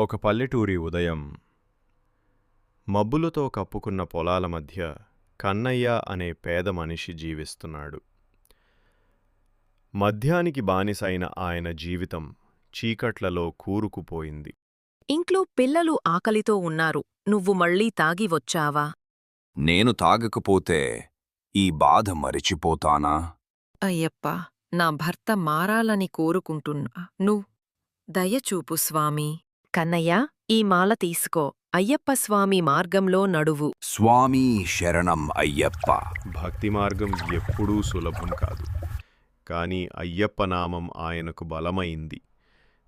ఒక పల్లెటూరి ఉదయం. మబ్బులతో కప్పుకున్న పొలాల మధ్య కన్నయ్య అనే పేద మనిషి జీవిస్తున్నాడు. మద్యానికి బానిసైన ఆయన జీవితం చీకట్లలో కూరుకుపోయింది. ఇంట్లో పిల్లలు ఆకలితో ఉన్నారు నువ్వు మళ్ళీ తాగి వచ్చావా? నేను తాగకపోతే ఈ బాధ మరిచిపోతానా? అయ్యప్ప నా భర్త మారాలని కోరుకుంటున్నా. నువ్వు దయచూపు స్వామి. కన్నయ్య ఈ మాల తీసుకో. అయ్యప్ప స్వామి మార్గంలో నడువు. స్వామీ శరణం అయ్యప్ప. భక్తి మార్గం ఎప్పుడూ సులభం కాదు. కాని అయ్యప్ప నామం ఆయనకు బలమైంది.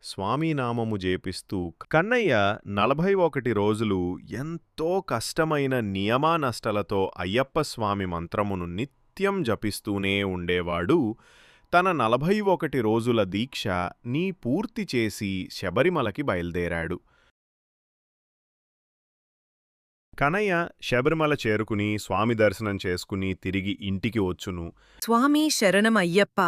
స్వామి నామము జేపిస్తూ కన్నయ్య నలభై ఒకటి రోజులు ఎంతో కష్టమైన నియమానష్టలతో అయ్యప్ప స్వామి మంత్రమును నిత్యం జపిస్తూనే ఉండేవాడు. తన నలభై ఒకటి రోజుల దీక్ష నీ పూర్తి చేసి శబరిమలకి బయల్దేరాడు. కనయ్య శబరిమల చేరుకుని స్వామి దర్శనం చేసుకుని తిరిగి ఇంటికి వచ్చును. స్వామి శరణమయ్యప్ప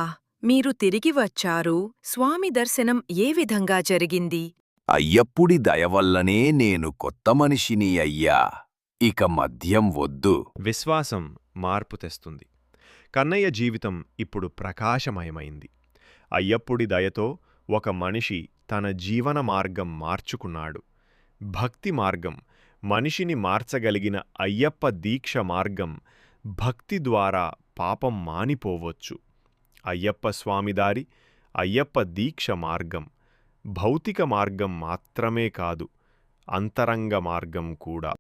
మీరు తిరిగి వచ్చారు. స్వామి దర్శనం ఏ విధంగా జరిగింది? అయ్యప్పుడి దయవల్లనే నేను కొత్త మనిషిని అయ్యా. ఇక మద్యం వద్దు. విశ్వాసం మార్పు తెస్తుంది. కన్నయ్య జీవితం ఇప్పుడు ప్రకాశమయమైంది. అయ్యప్పుడి దయతో ఒక మనిషి తన జీవన మార్గం మార్చుకున్నాడు. భక్తి మార్గం మనిషిని మార్చగలిగిన అయ్యప్ప దీక్ష మార్గం భక్తి ద్వారా పాపం మానిపోవచ్చు. అయ్యప్ప స్వామిదారి అయ్యప్ప దీక్ష మార్గం భౌతిక మార్గం మాత్రమే కాదు అంతరంగ మార్గం కూడా.